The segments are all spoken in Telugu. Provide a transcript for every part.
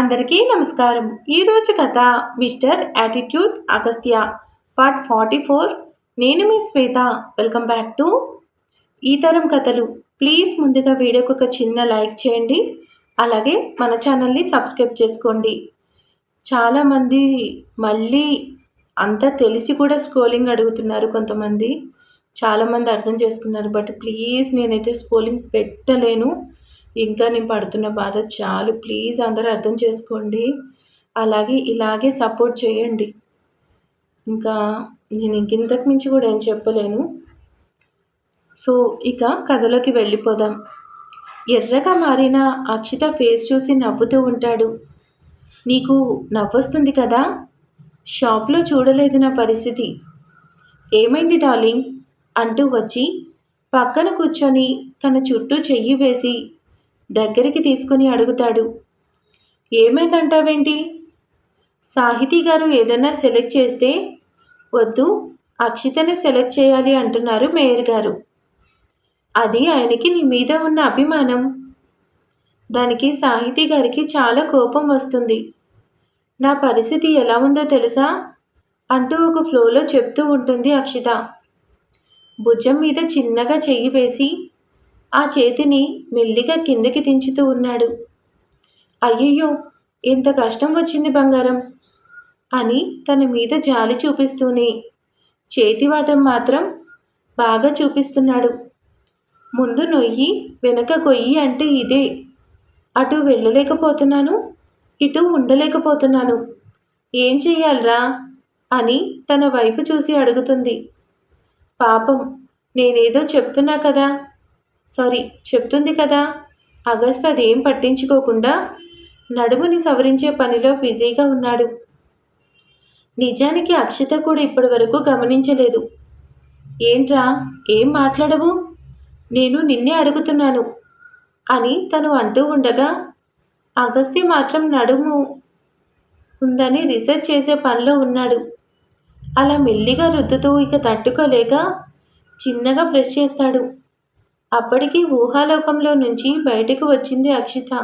అందరికీ నమస్కారం. ఈరోజు కథ Mister Attitude Agastya part forty four. నేను మీ శ్వేత. వెల్కమ్ బ్యాక్ టు ఈ తరం కథలు. ప్లీజ్ ముందుగా వీడియోకి ఒక చిన్న లైక్ చేయండి. అలాగే మన ఛానల్ని సబ్స్క్రైబ్ చేసుకోండి. చాలామంది మళ్ళీ అంతా తెలిసి కూడా స్క్రోలింగ్ అడుగుతున్నారు కొంతమంది. చాలామంది అర్థం చేసుకున్నారు బట్ ప్లీజ్ నేనైతే స్క్రోలింగ్ పెట్టలేను. ఇంకా నేను పడుతున్న బాధ చాలు. ప్లీజ్ అందరూ అర్థం చేసుకోండి. అలాగే ఇలాగే సపోర్ట్ చేయండి. ఇంకా నేను ఇంకింతకు మించి కూడా ఏం చెప్పలేను. సో ఇక కథలోకి వెళ్ళిపోదాం. ఎర్రగా మారిన అక్షిత ఫేస్ చూసి నవ్వుతూ ఉంటాడు. నీకు నవ్వొస్తుంది కదా? షాప్లో చూడలేదు నా పరిస్థితి. ఏమైంది డార్లింగ్? అంటూ వచ్చి పక్కన కూర్చొని తన చుట్టూ చెయ్యి వేసి దగ్గరికి తీసుకుని అడుగుతాడు. ఏమైందంటావేంటి? సాహితీ గారు ఏదైనా సెలెక్ట్ చేస్తే వద్దు అక్షితనే సెలెక్ట్ చేయాలి అంటున్నారు మేయర్ గారు. అది ఆయనకి నీ మీద ఉన్న అభిమానం. దానికి సాహితీ గారికి చాలా కోపం వస్తుంది. నా పరిస్థితి ఎలా ఉందో తెలుసా? అంటూ ఒక ఫ్లోలో చెప్తూ ఉంటుంది అక్షిత. భుజం మీద చిన్నగా చెయ్యి వేసి ఆ చేతిని మెల్లిగా కిందకి దించుతూ ఉన్నాడు. అయ్యయ్యో ఎంత కష్టం వచ్చింది బంగారం అని తన మీద జాలి చూపిస్తూనే చేతివాటం మాత్రం బాగా చూపిస్తున్నాడు. ముందు నొయ్యి వెనక కొయ్యి అంటే ఇదే. అటు వెళ్ళలేకపోతున్నాను ఇటు ఉండలేకపోతున్నాను. ఏం చెయ్యాలరా అని తన వైపు చూసి అడుగుతుంది. పాపం నేనేదో చెప్తున్నా కదా సారీ చెప్తుంది కదా. అగస్త అదేం పట్టించుకోకుండా నడుముని సవరించే పనిలో బిజీగా ఉన్నాడు. నిజానికి అక్షిత కూడా ఇప్పటి వరకు గమనించలేదు. ఏంట్రా ఏం మాట్లాడవు? నేను నిన్నే అడుగుతున్నాను అని తను అంటూ ఉండగా అగస్తి మాత్రం నడుము ఉందని రీసెర్చ్ చేసే పనిలో ఉన్నాడు. అలా మెల్లిగా రుద్దుతూ ఇక తట్టుకోలేక చిన్నగా ప్రెస్ చేస్తాడు. అప్పటికీ ఊహాలోకంలో నుంచి బయటకు వచ్చింది అక్షిత.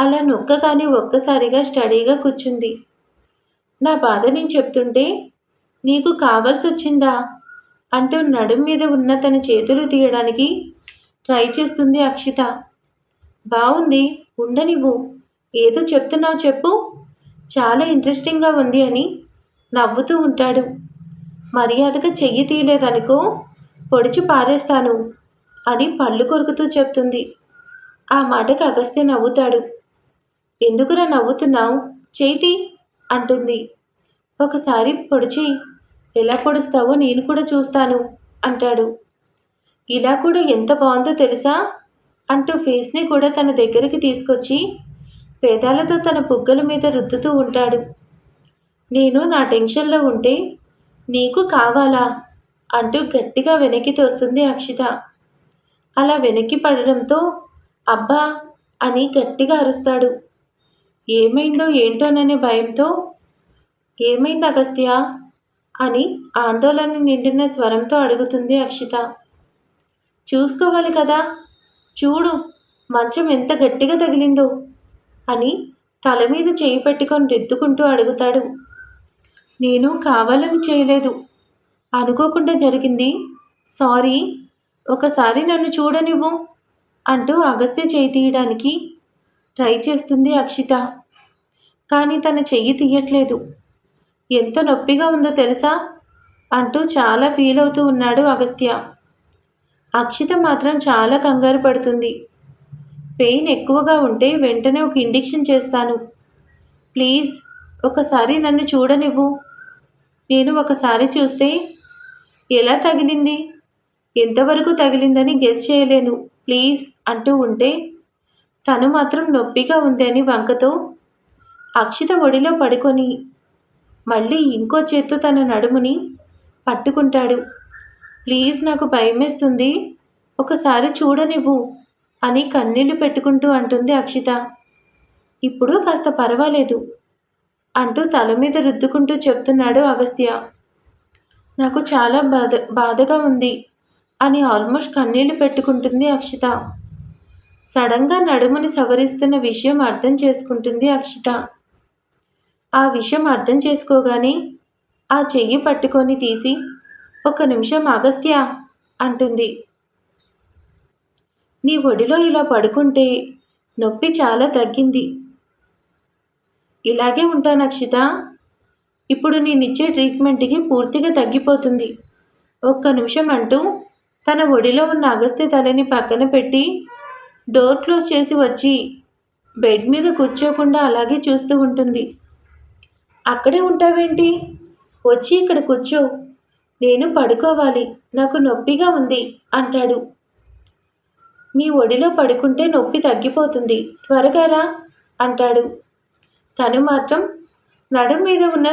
అలా నొక్కగానే ఒక్కసారిగా స్టడీగా కూర్చుంది. నా బాధ నేను చెప్తుంటే నీకు కావాల్సి వచ్చిందా? అంటూ నడుం మీద ఉన్న తన చేతులు తీయడానికి ట్రై చేస్తుంది అక్షిత. బాగుంది ఉండనివ్వు ఏదో చెప్తున్నావు చెప్పు. చాలా ఇంట్రెస్టింగ్గా ఉంది అని నవ్వుతూ ఉంటాడు. మర్యాదగా చెయ్యి తీయలేదనుకో పొడిచి పారేస్తాను. అని పళ్ళు కొరుకుతూ చెప్తుంది. ఆ మాటకు అగస్త్య నవ్వుతాడు. ఎందుకురా నవ్వుతున్నావు? చేతి అంటుంది. ఒకసారి పొడిచి ఎలా పొడుస్తావో నేను కూడా చూస్తాను అంటాడు. ఇలా కూడా ఎంత బాగుందో తెలుసా? అంటూ ఫేస్ని కూడా తన దగ్గరికి తీసుకొచ్చి పేదాలతో తన బుగ్గల మీద రుద్దుతూ ఉంటాడు. నేను నా టెన్షన్లో ఉంటే నీకు కావాలా? అంటూ గట్టిగా వెనక్కి తోస్తుంది అక్షిత. అలా వెనక్కి పడడంతో అబ్బా అని గట్టిగా అరుస్తాడు. ఏమైందో ఏంటోననే భయంతో ఏమైంది అగస్త్య అని ఆందోళన నిండిన స్వరంతో అడుగుతుంది అక్షిత. చూసుకోవాలి కదా చూడు మంచం ఎంత గట్టిగా తగిలిందో అని తల మీద చేయి పెట్టుకొని రెద్దుకుంటూ అడుగుతాడు. నేను కావాలని చేయలేదు. అనుకోకుండా జరిగింది. సారీ ఒకసారి నన్ను చూడనివ్వు అంటూ అగస్త్య చేయి తీయడానికి ట్రై చేస్తుంది అక్షిత. కానీ తన చెయ్యి తీయట్లేదు. ఎంత నొప్పిగా ఉందో తెలుసా? అంటూ చాలా ఫీల్ అవుతూ ఉన్నాడు అగస్త్య. అక్షిత మాత్రం చాలా కంగారు పడుతుంది. పెయిన్ ఎక్కువగా ఉంటే వెంటనే ఒక ఇండిక్షన్ చేస్తాను. ప్లీజ్ ఒకసారి నన్ను చూడనివ్వు. నేను ఒకసారి చూస్తే ఎలా తగిలింది? ఎంతవరకు తగిలిందని గెస్ చేయలేను ప్లీజ్ అంటూ ఉంటే తను మాత్రం నొప్పిగా ఉంది అని వంకతో అక్షిత ఒడిలో పడుకొని మళ్ళీ ఇంకో చేత్తో తన నడుముని పట్టుకుంటాడు. ప్లీజ్ నాకు భయమేస్తుంది ఒకసారి చూడనివ్వు అని కన్నీళ్ళు పెట్టుకుంటూ అంటుంది అక్షిత. ఇప్పుడు కాస్త పర్వాలేదు అంటూ తల మీద రుద్దుకుంటూ చెప్తున్నాడు అగస్త్య. నాకు చాలా బాధ బాధగా ఉంది. అని ఆల్మోస్ట్ కన్నీళ్ళు పెట్టుకుంటుంది అక్షిత. సడన్గా నడుముని సవరిస్తున్న విషయం అర్థం చేసుకుంటుంది అక్షిత. ఆ విషయం అర్థం చేసుకోగానే ఆ చెయ్యి పట్టుకొని తీసి ఒక నిమిషం అగస్త్య అంటుంది. నీ ఒడిలో ఇలా పడుకుంటే నొప్పి చాలా తగ్గింది. ఇలాగే ఉంటాను అక్షిత. ఇప్పుడు నేనిచ్చే ట్రీట్మెంట్కి పూర్తిగా తగ్గిపోతుంది. ఒక్క నిమిషం అంటూ తన ఒడిలో ఉన్న అగస్త్య తలని పక్కన పెట్టి డోర్ క్లోజ్ చేసి వచ్చి బెడ్ మీద కూర్చోకుండా అలాగే చూస్తూ ఉంటుంది. అక్కడే ఉంటావేంటి? వచ్చి ఇక్కడ కూర్చో. నేను పడుకోవాలి. నాకు నొప్పిగా ఉంది అంటాడు. మీ ఒడిలో పడుకుంటే నొప్పి తగ్గిపోతుంది. త్వరగా రా అంటాడు. తను మాత్రం నడుం మీద ఉన్న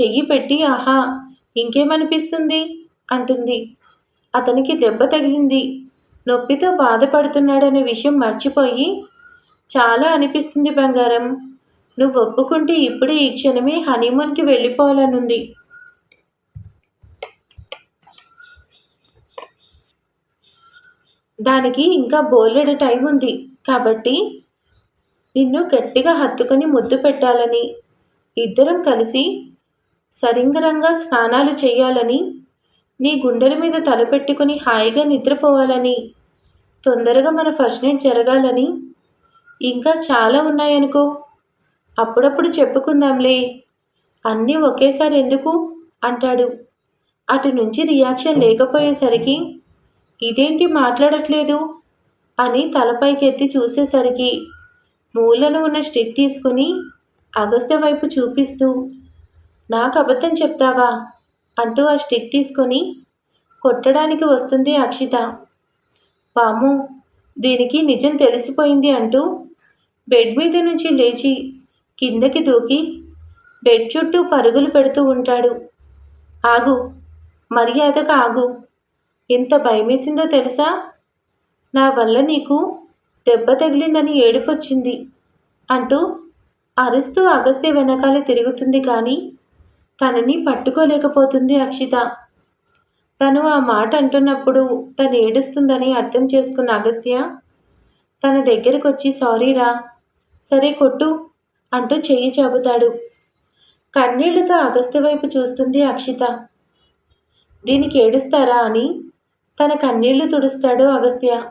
చెయ్యి పెట్టి ఆహా ఇంకేమనిపిస్తుంది? అంటుంది. అతనికి దెబ్బ తగిలింది. నొప్పితో బాధపడుతున్నాడనే విషయం మర్చిపోయి చాలా అనిపిస్తుంది బంగారం. నువ్వు ఒప్పుకుంటే ఇప్పుడే ఈ క్షణమే హనీమూన్కి వెళ్ళిపోవాలనుంది. దానికి ఇంకా బోలెడు టైం ఉంది. కాబట్టి నిన్ను గట్టిగా హత్తుకొని ముద్దు పెట్టాలని ఇద్దరం కలిసి సరింగరంగా స్నానాలు చేయాలని నీ గుండెల మీద తలపెట్టుకుని హాయిగా నిద్రపోవాలని తొందరగా మన ఫస్ట్ నైట్ జరగాలని ఇంకా చాలా ఉన్నాయనుకో. అప్పుడప్పుడు చెప్పుకుందాంలే. అన్నీ ఒకేసారి ఎందుకు? అంటాడు. అటు నుంచి రియాక్షన్ లేకపోయేసరికి ఇదేంటి మాట్లాడట్లేదు? అని తలపైకెత్తి చూసేసరికి మూలను ఉన్న స్టిక్ తీసుకుని అగస్త్య వైపు చూపిస్తూ నాకు అబద్ధం చెప్తావా? అంటూ ఆ స్టిక్ తీసుకొని కొట్టడానికి వస్తుంది అక్షిత. పాము దీనికి నిజం తెలిసిపోయింది అంటూ బెడ్ మీద నుంచి లేచి కిందకి దూకి బెడ్ చుట్టూ పరుగులు పెడుతూ ఉంటాడు. ఆగు మర్యాదగా ఆగు. ఎంత భయమేసిందో తెలుసా? నా వల్ల నీకు దెబ్బ తగిలిందని ఏడుపొచ్చింది అంటూ అరుస్తూ అగస్త్య వెనకాల తిరుగుతుంది కానీ తనని పట్టుకోలేకపోతుంది అక్షిత. తను ఆ మాట అంటున్నప్పుడు తను ఏడుస్తుందని అర్థం చేసుకున్న అగస్త్య తన దగ్గరకు వచ్చి సారీరా సరే కొట్టు అంటూ చెయ్యి చాపుతాడు. కన్నీళ్ళతో అగస్త్య వైపు చూస్తుంది అక్షిత. దీనికి ఏడుస్తారా అని తన కన్నీళ్ళు తుడుస్తాడు అగస్త్య.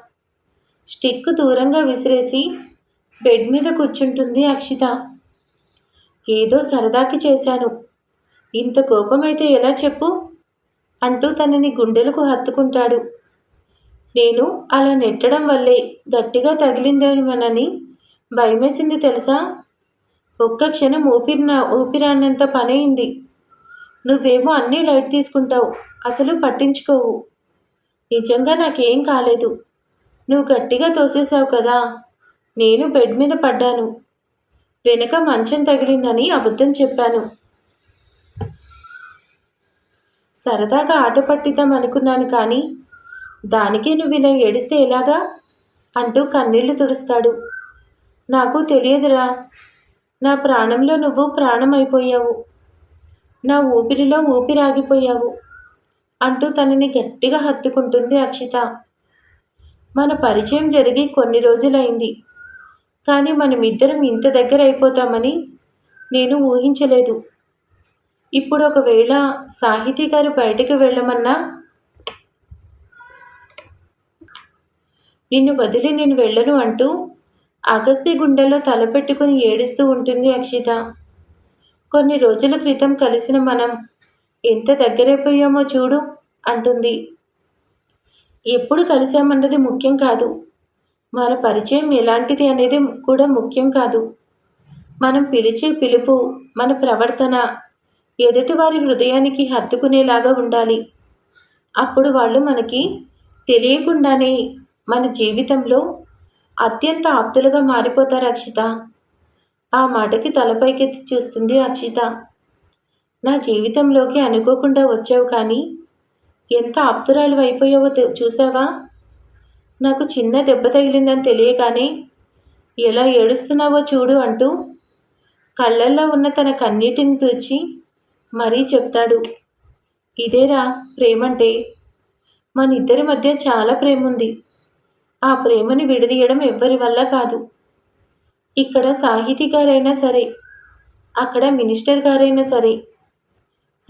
స్టిక్ దూరంగా విసిరేసి బెడ్ మీద కూర్చుంటుంది అక్షిత. ఏదో సరదాకి చేశాను ఇంత కోపమైతే ఎలా చెప్పు? అంటూ తనని గుండెలకు హత్తుకుంటాడు. నేను అలా నెట్టడం వల్లే గట్టిగా తగిలిందేమోనని భయమేసింది తెలుసా? ఒక్క క్షణం ఊపిరిన ఊపిరాన్నంత పనైంది నువ్వేమో అన్నీ లైట్ తీసుకుంటావు అసలు పట్టించుకోవు. నిజంగా నాకేం కాలేదు. నువ్వు గట్టిగా తోసేసావు కదా నేను బెడ్ మీద పడ్డాను. వెనక మంచం తగిలిందని అబద్ధం చెప్పాను. సరదాగా ఆట పట్టిద్దాం అనుకున్నాను కానీ దానికే నువ్వు ఇలా ఏడిస్తే ఎలాగా? అంటూ కన్నీళ్ళు తుడుస్తాడు. నాకు తెలియదురా నా ప్రాణంలో నువ్వు ప్రాణమైపోయావు. నా ఊపిరిలో ఊపిరాగిపోయావు అంటూ తనని గట్టిగా హత్తుకుంటుంది అక్షిత. మన పరిచయం జరిగి కొన్ని రోజులైంది కానీ మనమిద్దరం ఇంత దగ్గర అయిపోతామని నేను ఊహించలేదు. ఇప్పుడు ఒకవేళ సాహితీ గారు బయటకు వెళ్ళమన్నా నిన్ను వదిలి నేను వెళ్ళను అంటూ అగస్తి గుండెల్లో తలపెట్టుకుని ఏడుస్తూ ఉంటుంది అక్షిత. కొన్ని రోజుల క్రితం కలిసిన మనం ఎంత దగ్గరైపోయామో చూడు అంటుంది. ఎప్పుడు కలిసామన్నది ముఖ్యం కాదు. మన పరిచయం ఎలాంటిది అనేది కూడా ముఖ్యం కాదు. మనం పిలిచే పిలుపు మన ప్రవర్తన ఎదుటివారి హృదయానికి హత్తుకునేలాగా ఉండాలి. అప్పుడు వాళ్ళు మనకి తెలియకుండానే మన జీవితంలో అత్యంత ఆప్తులుగా మారిపోతారు అక్షిత ఆ మాటకి తలపైకెత్తి చూస్తుంది అక్షిత నా జీవితంలోకి అనుకోకుండా వచ్చావు కానీ ఎంత ఆప్తురాలు అయిపోయావో చూసావా? నాకు చిన్న దెబ్బ తగిలిందని తెలియగానే ఎలా ఏడుస్తున్నావో చూడు అంటూ కళ్ళల్లో ఉన్న తన కన్నీటిని తూచి మరీ చెప్తాడు. ఇదేరా ప్రేమంటే? మన ఇద్దరి మధ్య చాలా ప్రేమ ఉంది ఆ ప్రేమని విడదీయడం ఎవ్వరి వల్ల కాదు. ఇక్కడ సాహితీ గారైనా సరే అక్కడ మినిస్టర్ గారైనా సరే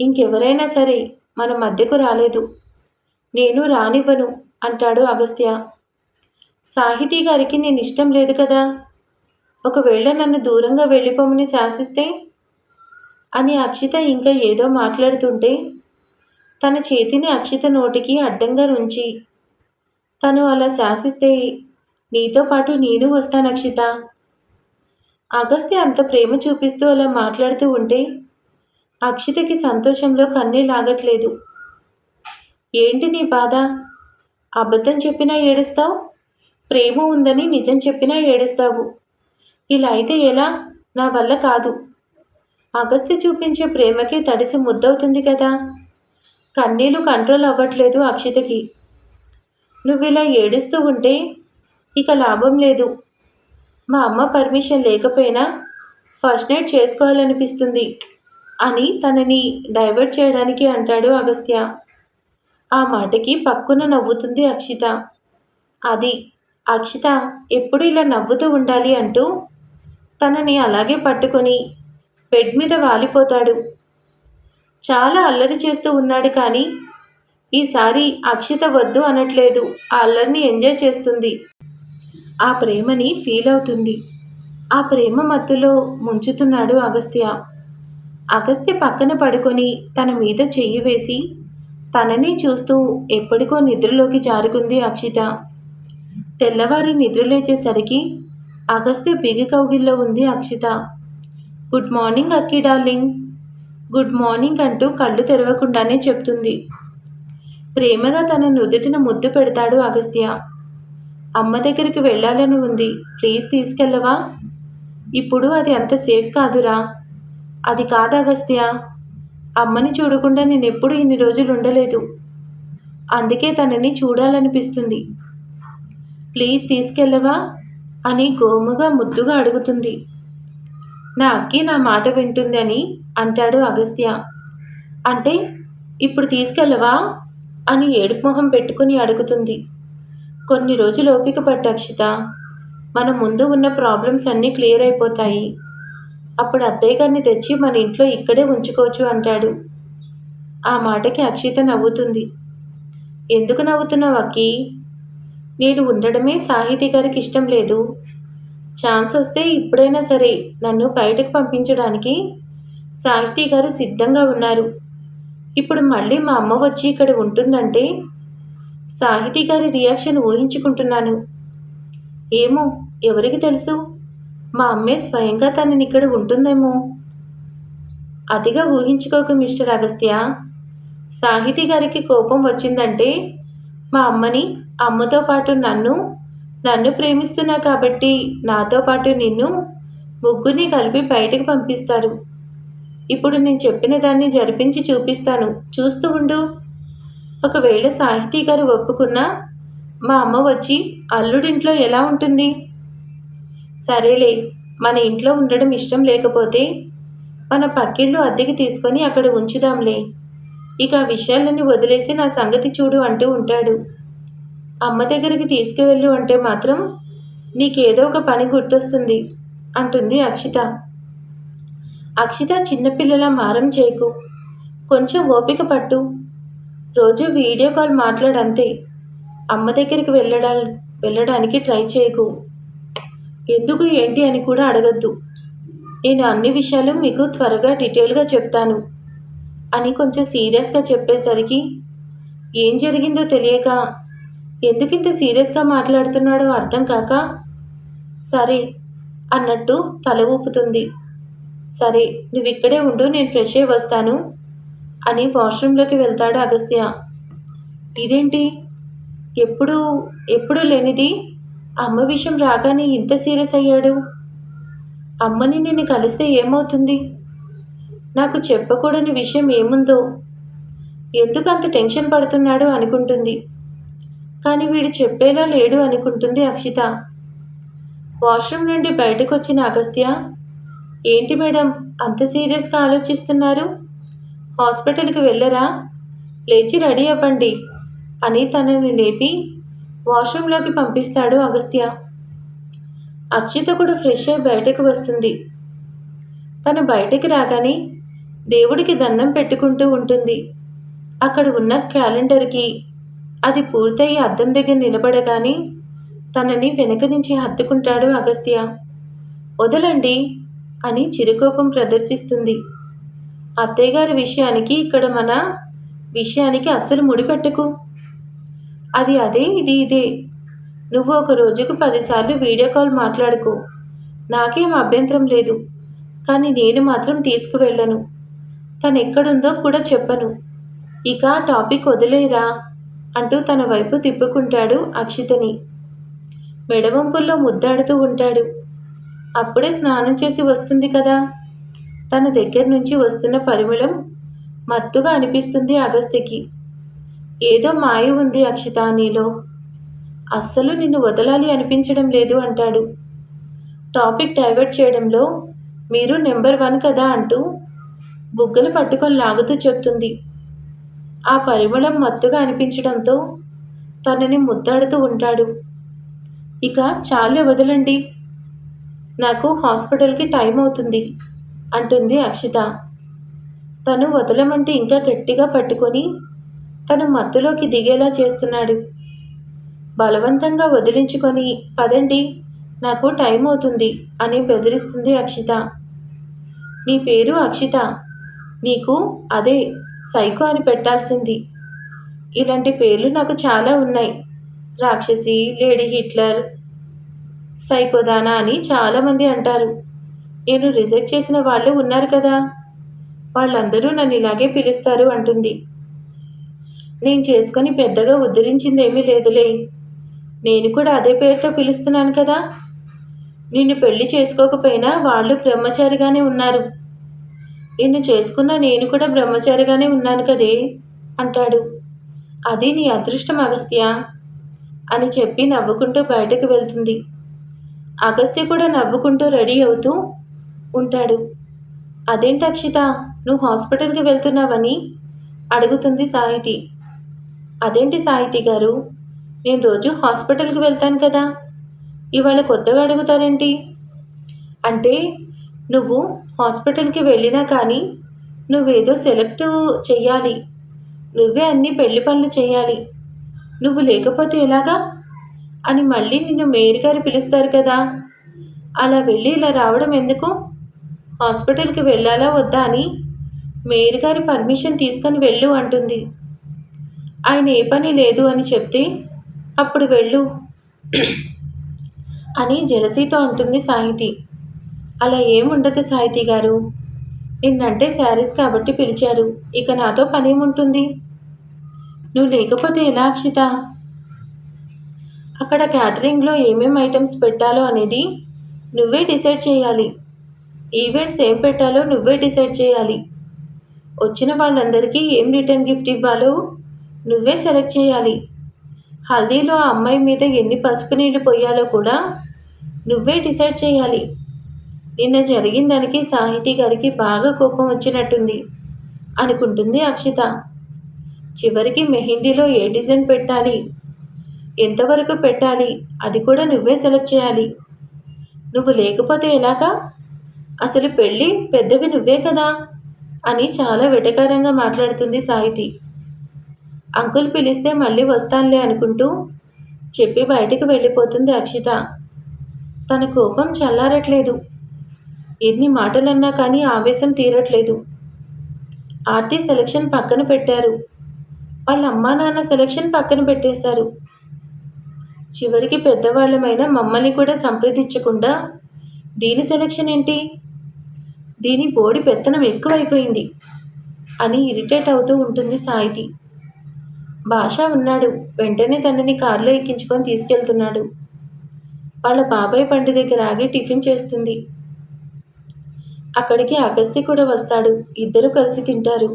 ఇంకెవరైనా సరే మన మధ్యకు రాలేదు. నేను రానివ్వను అంటాడు అగస్త్య. సాహితీ గారికి నేను ఇష్టం లేదు కదా. ఒకవేళ నన్ను దూరంగా వెళ్ళిపోమని శాసిస్తే అని అక్షిత ఇంకా ఏదో మాట్లాడుతుంటే తన చేతిని అక్షిత నోటికి అడ్డంగా ఉంచి తను అలా శాసిస్తే నీతో పాటు నేను వస్తాను అక్షిత. అగస్త్య అంత ప్రేమ చూపిస్తూ అలా మాట్లాడుతూ ఉంటే అక్షితకి సంతోషంలో కన్నే లాగట్లేదు. ఏంటి నీ బాధ? అబద్ధం చెప్పినా ఏడుస్తావు? ప్రేమ ఉందని నిజం చెప్పినా ఏడుస్తావు? ఇలా అయితే ఎలా? నా వల్ల కాదు. అగస్త్య చూపించే ప్రేమకి తడిసి ముద్దవుతుంది కదా? కన్నీళ్ళు కంట్రోల్ అవ్వట్లేదు అక్షితకి. నువ్వు ఇలా ఏడుస్తూ ఉంటే ఇక లాభం లేదు. మా అమ్మ పర్మిషన్ లేకపోయినా ఫస్ట్ నైట్ చేసుకోవాలనిపిస్తుంది అని తనని డైవర్ట్ చేయడానికి అంటాడు అగస్త్య. ఆ మాటకి పక్కున నవ్వుతుంది అక్షిత. అది అక్షిత ఎప్పుడు ఇలా నవ్వుతూ ఉండాలి అంటూ తనని అలాగే పట్టుకొని బెడ్ మీద వాలిపోతాడు. చాలా అల్లరి చేస్తూ ఉన్నాడు కానీ ఈసారి అక్షిత వద్దు అనట్లేదు. ఆ అల్లరిని ఎంజాయ్ చేస్తుంది. ఆ ప్రేమని ఫీల్ అవుతుంది. ఆ ప్రేమ మత్తులో ముంచుతున్నాడు అగస్త్య. అగస్త్య పక్కన పడుకొని తన మీద చెయ్యి వేసి తనని చూస్తూ ఎప్పటికో నిద్రలోకి జారుకుంది అక్షిత. తెల్లవారి నిద్రలేచేసరికి అగస్త్య బిగి కౌగిల్లో ఉంది Akshitha. Good morning Akki darling. Good morning అంటూ కళ్ళు తెరవకుండానే చెప్తుంది. ప్రేమగా తన నుదుటిన ముద్దు పెడతాడు అగస్త్య. అమ్మ దగ్గరికి వెళ్ళాలని ఉంది. ప్లీజ్ తీసుకెళ్ళవా? ఇప్పుడు అది అంత సేఫ్ కాదురా. అది కాదు అగస్త్య. అమ్మని చూడకుండా నేను ఎప్పుడు ఇన్ని రోజులు ఉండలేదు. అందుకే తనని చూడాలనిపిస్తుంది. ప్లీజ్ తీసుకెళ్ళవా? అని గోముగా ముద్దుగా అడుగుతుంది. నా అక్కి నా మాట వింటుందని అంటాడు అగస్త్య. అంటే ఇప్పుడు తీసుకెళ్ళవా? అని ఏడుపు మొహం పెట్టుకుని అడుగుతుంది. కొన్ని రోజులు ఓపిక పట్టు అక్షిత మన ముందు ఉన్న ప్రాబ్లమ్స్ అన్నీ క్లియర్ అయిపోతాయి. అప్పుడు అత్తయ్య గారిని తెచ్చి మన ఇంట్లో ఇక్కడే ఉంచుకోవచ్చు అంటాడు. ఆ మాటకి అక్షిత నవ్వుతుంది. ఎందుకు నవ్వుతున్నావు అక్కి? నేను ఉండడమే సాహితీ గారికి ఇష్టం లేదు. ఛాన్స్ వస్తే ఇప్పుడైనా సరే నన్ను బయటకు పంపించడానికి సాహితీ గారు సిద్ధంగా ఉన్నారు. ఇప్పుడు మళ్ళీ మా అమ్మ వచ్చి ఇక్కడ ఉంటుందంటే సాహితీ గారి రియాక్షన్ ఊహించుకుంటున్నాను. ఏమో ఎవరికి తెలుసు? మా అమ్మే స్వయంగా తనని ఇక్కడ ఉంటుందేమో? అతిగా ఊహించుకోకు మిస్టర్ అగస్త్య. సాహితీ గారికి కోపం వచ్చిందంటే మా అమ్మని అమ్మతో పాటు నన్ను నన్ను ప్రేమిస్తున్నా కాబట్టి నాతో పాటు నిన్ను ముగ్గుని కలిపి బయటకు పంపిస్తారు. ఇప్పుడు నేను చెప్పిన దాన్ని జరిపించి చూపిస్తాను. చూస్తూ ఉండు. ఒకవేళ సాహితీ గారు ఒప్పుకున్నా మా అమ్మ వచ్చి అల్లుడింట్లో ఎలా ఉంటుంది? సరేలే మన ఇంట్లో ఉండడం ఇష్టం లేకపోతే మన పక్కిళ్ళు అద్దెకి తీసుకొని అక్కడ ఉంచుదాంలే. ఇక ఆ విషయాలన్నీ వదిలేసి నా సంగతి చూడు అంటూ ఉంటాడు. అమ్మ దగ్గరికి తీసుకువెళ్ళు అంటే మాత్రం నీకేదో ఒక పని గుర్తొస్తుంది అంటుంది అక్షిత. అక్షిత చిన్నపిల్లల మారం చేయకు. కొంచెం ఓపిక పట్టు. రోజు వీడియో కాల్ మాట్లాడంతే. అమ్మ దగ్గరికి వెళ్ళడా వెళ్ళడానికి ట్రై చేయకు. ఎందుకు ఏంటి అని కూడా అడగద్దు. నేను అన్ని విషయాలు మీకు త్వరగా డీటెయిల్గా చెప్తాను అని కొంచెం సీరియస్గా చెప్పేసరికి ఏం జరిగిందో తెలియక ఎందుకింత సీరియస్గా మాట్లాడుతున్నాడో అర్థం కాక సరే అన్నట్టు తల ఊపుతుంది. సరే నువ్వు ఇక్కడే ఉండు నేను ఫ్రెష్ అయ్యి వస్తాను అని వాష్రూమ్లోకి వెళ్తాడు అగస్త్య. ఇదేంటి? ఎప్పుడు ఎప్పుడు లేనిది? అమ్మ విషయం రాగానే ఇంత సీరియస్ అయ్యాడు? అమ్మని నేను కలిస్తే ఏమవుతుంది? నాకు చెప్పకూడని విషయం ఏముందో? ఎందుకు అంత టెన్షన్ పడుతున్నాడో అనుకుంటుంది. కానీ వీడు చెప్పేలా లేడు అనుకుంటుంది అక్షిత. వాష్రూమ్ నుండి బయటకు వచ్చిన అగస్త్య. ఏంటి మేడం అంత సీరియస్గా ఆలోచిస్తున్నారు? హాస్పిటల్కి వెళ్ళరా? లేచి రెడీ అవ్వండి అని తనని లేపి వాష్రూమ్లోకి పంపిస్తాడు అగస్త్య. అక్షిత కూడా ఫ్రెష్ అయి బయటకు వస్తుంది. తను బయటకు రాగానే దేవుడికి దండం పెట్టుకుంటూ ఉంటుంది. అక్కడ ఉన్న క్యాలెండర్కి అది పూర్తయి అద్దం దగ్గర నిలబడగానే తనని వెనక నుంచి హత్తుకుంటాడు అగస్త్య. వదలండి అని చిరుకోపం ప్రదర్శిస్తుంది. అత్తయ్యగారి విషయానికి ఇక్కడ మన విషయానికి అస్సలు ముడిపెట్టకు అది అదే ఇది ఇదే. నువ్వు ఒక రోజుకు పదిసార్లు వీడియో కాల్ మాట్లాడుకో. నాకేం అభ్యంతరం లేదు. కానీ నేను మాత్రం తీసుకువెళ్ళను. తను ఎక్కడుందో కూడా చెప్పను. ఇక టాపిక్ వదిలేరా అంటూ తన వైపు తిప్పుకుంటాడు అక్షితని. మెడవంపుల్లో ముద్దాడుతూ ఉంటాడు. అప్పుడే స్నానం చేసి వస్తుంది కదా? తన దగ్గర నుంచి వస్తున్న పరిమళం మత్తుగా అనిపిస్తుంది అగస్త్యకి. ఏదో మాయ ఉంది అక్షిత నీలో. అస్సలు నిన్ను వదలాలి అనిపించడం లేదు అంటాడు. టాపిక్ డైవర్ట్ చేయడంలో మీరు నెంబర్ వన్ కదా అంటూ బుగ్గలు పట్టుకొని లాగుతూ చెప్తుంది. ఆ పరిమళం మత్తుగా అనిపించడంతో తనని ముద్దాడుతూ ఉంటాడు. ఇక చాలే వదలండి. నాకు హాస్పిటల్కి టైం అవుతుంది అంటుంది అక్షిత. తను వదలమంటే ఇంకా గట్టిగా పట్టుకొని తను మత్తులోకి దిగేలా చేస్తున్నాడు. బలవంతంగా వదిలించుకొని పదండి నాకు టైం అవుతుంది అని బెదిరిస్తుంది అక్షిత. నీ పేరు అక్షిత నీకు అదే సైకో అని పెట్టాల్సింది. ఇలాంటి పేర్లు నాకు చాలా ఉన్నాయి. రాక్షసి లేడీ హిట్లర్ సైకోదానా అని చాలామంది అంటారు. నేను రిజెక్ట్ చేసిన వాళ్ళు ఉన్నారు కదా. వాళ్ళందరూ నన్ను ఇలాగే పిలుస్తారు అంటుంది. నేను చేసుకొని పెద్దగా ఉద్ధరించిందేమీ లేదులే. నేను కూడా అదే పేరుతో పిలుస్తున్నాను కదా. నిన్ను పెళ్ళి చేసుకోకపోయినా వాళ్ళు బ్రహ్మచారిగానే ఉన్నారు. నిన్ను చేసుకున్న నేను కూడా బ్రహ్మచారిగానే ఉన్నాను కదే అంటాడు. అది నీ అదృష్టం అగస్త్య అని చెప్పి నవ్వుకుంటూ బయటకు వెళ్తుంది. అగస్త్య కూడా నవ్వుకుంటూ రెడీ అవుతూ ఉంటాడు. అదేంటి అక్షిత నువ్వు హాస్పిటల్కి వెళ్తున్నావని? అడుగుతుంది సాహితి. అదేంటి సాహితి గారు నేను రోజు హాస్పిటల్కి వెళ్తాను కదా ఇవాళ కొత్తగా అడుగుతారేంటి? అంటే నువ్వు హాస్పిటల్కి వెళ్ళినా కానీ నువ్వేదో సెలెక్ట్ చెయ్యాలి. నువ్వే అన్ని పెళ్ళి పనులు చేయాలి నువ్వు లేకపోతే ఎలాగా? అని మళ్ళీ నిన్ను మేరీ గారు పిలుస్తారు కదా. అలా వెళ్ళి ఇలా రావడం ఎందుకు? హాస్పిటల్కి వెళ్ళాలా వద్దా అని మేరీ గారి పర్మిషన్ తీసుకొని వెళ్ళు అంటుంది. ఆయన ఏ పని లేదు అని చెప్తే అప్పుడు వెళ్ళు అని జలసీతో అంటుంది సాహితీ. అలా ఏముండదు సాహితీ గారు? నిన్నంటే శారీస్ కాబట్టి పిలిచారు. ఇక నాతో పనేముంటుంది? నువ్వు లేకపోతే ఎలా అక్షిత? అక్కడ క్యాటరింగ్లో ఏమేం ఐటమ్స్ పెట్టాలో అనేది నువ్వే డిసైడ్ చేయాలి. ఈవెంట్స్ ఏం పెట్టాలో నువ్వే డిసైడ్ చేయాలి. వచ్చిన వాళ్ళందరికీ ఏం రిటర్న్ గిఫ్ట్ ఇవ్వాలో నువ్వే సెలెక్ట్ చేయాలి. హల్దీలో ఆ అమ్మాయి మీద ఎన్ని పసుపు నీళ్ళు పోయాలో కూడా నువ్వే డిసైడ్ చేయాలి. నిన్న జరిగిన దానికి సాహితీ గారికి బాగా కోపం వచ్చినట్టుంది అనుకుంటుంది అక్షిత. చివరికి మెహందీలో ఏ డిజైన్ పెట్టాలి? ఎంతవరకు పెట్టాలి? అది కూడా నువ్వే సెలెక్ట్ చేయాలి. నువ్వు లేకపోతే ఎలాగా? అసలు పెళ్ళి పెద్దవి నువ్వే కదా? అని చాలా వెటకారంగా మాట్లాడుతుంది సాహితి. అంకుల్ పిలిస్తే మళ్ళీ వస్తానులే అనుకుంటూ చెప్పి బయటికి వెళ్ళిపోతుంది అక్షిత. తన కోపం చల్లారట్లేదు. ఎన్ని మాటలన్నా కానీ ఆవేశం తీరట్లేదు. ఆర్తి సెలక్షన్ పక్కన పెట్టారు. వాళ్ళ అమ్మా నాన్న సెలక్షన్ పక్కన పెట్టేశారు. చివరికి పెద్దవాళ్ళమైన మమ్మల్ని కూడా సంప్రదించకుండా దీని సెలక్షన్ ఏంటి? దీని బోడి పెత్తనం ఎక్కువైపోయింది అని ఇరిటేట్ అవుతూ ఉంటుంది సాయితి. భాష ఉన్నాడు. వెంటనే తనని కారులో ఎక్కించుకొని తీసుకెళ్తున్నాడు. వాళ్ళ బాబాయ్ పండి దగ్గర ఆగి టిఫిన్ చేస్తుంది. అక్కడికి అగస్తి కూడా వస్తాడు. ఇద్దరు కలిసి తింటారు.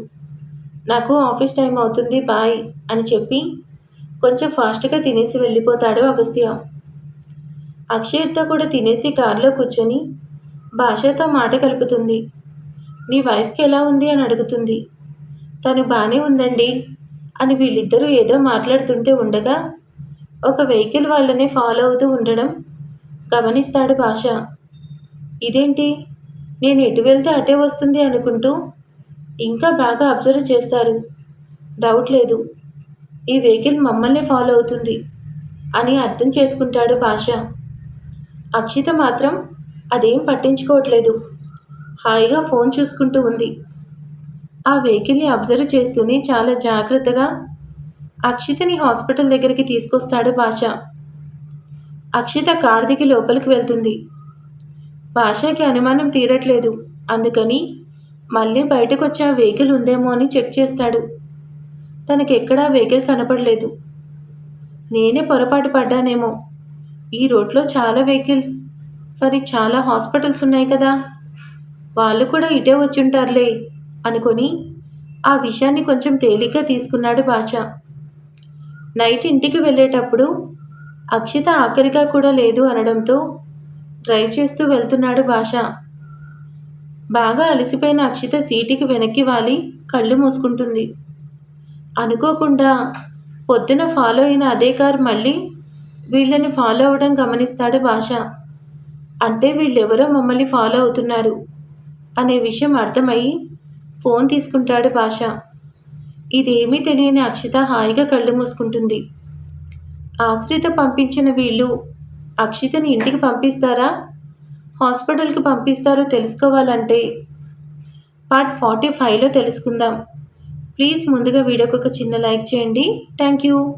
నాకు ఆఫీస్ టైం అవుతుంది బాయ్ అని చెప్పి కొంచెం ఫాస్ట్గా తినేసి వెళ్ళిపోతాడు అగస్త్య. అక్షయ్తో కూడా తినేసి కారులో కూర్చొని భాషతో మాట కలుపుతుంది. నీ వైఫ్కి ఎలా ఉంది అని అడుగుతుంది. తను బాగానే ఉందండి అని వీళ్ళిద్దరూ ఏదో మాట్లాడుతుంటే ఉండగా ఒక వెహికల్ వాళ్ళనే ఫాలో అవుతూ ఉండడం గమనిస్తాడు భాష. ఇదేంటి? నేను ఎటు వెళ్తే అటే వస్తుంది అనుకుంటూ ఇంకా బాగా అబ్జర్వ్ చేస్తారు. డౌట్ లేదు. ఈ వెహికల్ మమ్మల్ని ఫాలో అవుతుంది అని అర్థం చేసుకుంటాడు భాష. అక్షిత మాత్రం అదేం పట్టించుకోవట్లేదు. హాయిగా ఫోన్ చూసుకుంటూ ఉంది. ఆ వెహికల్ని అబ్జర్వ్ చేస్తూనే చాలా జాగ్రత్తగా అక్షితని హాస్పిటల్ దగ్గరికి తీసుకొస్తాడు భాష. అక్షిత కార్ దిగి లోపలికి వెళ్తుంది. భాషకి అనుమానం తీరట్లేదు. అందుకని మళ్ళీ బయటకు వచ్చి ఆ వెహికల్ ఉందేమో అని చెక్ చేస్తాడు. తనకెక్కడా వెహికల్ కనపడలేదు. నేనే పొరపాటు పడ్డానేమో. ఈ రోడ్లో చాలా వెహికల్స్. సారీ చాలా హాస్పిటల్స్ ఉన్నాయి కదా. వాళ్ళు కూడా ఇటే వచ్చుంటారులే అనుకొని ఆ విషయాన్ని కొంచెం తేలిగ్గా తీసుకున్నాడు భాష. నైట్ ఇంటికి వెళ్ళేటప్పుడు అక్షిత ఆఖరిగా కూడా లేదు అనడంతో డ్రైవ్ చేస్తూ వెళ్తున్నాడు భాష. బాగా అలసిపోయిన అక్షిత సీటుకి వెనక్కి వాలి కళ్ళు మూసుకుంటుంది. అనుకోకుండా పొద్దున ఫాలో అయిన అదే కార్ మళ్ళీ వీళ్ళని ఫాలో అవ్వడం గమనిస్తాడు భాష. అంటే వీళ్ళెవరో మమ్మల్ని ఫాలో అవుతున్నారు అనే విషయం అర్థమయ్యి ఫోన్ తీసుకుంటాడు భాష. ఇదేమీ తెలియని అక్షిత హాయిగా కళ్ళు మూసుకుంటుంది. ఆశ్రిత పంపించిన వీళ్ళు అక్షితని ఇంటికి పంపిస్తారా? హాస్పిటల్కి పంపిస్తారో తెలుసుకోవాలంటే. పార్ట్ ఫార్టీ ఫైవ్లో తెలుసుకుందాం. ప్లీజ్ ముందుగా వీడియోకి ఒక చిన్న లైక్ చేయండి. Thank you.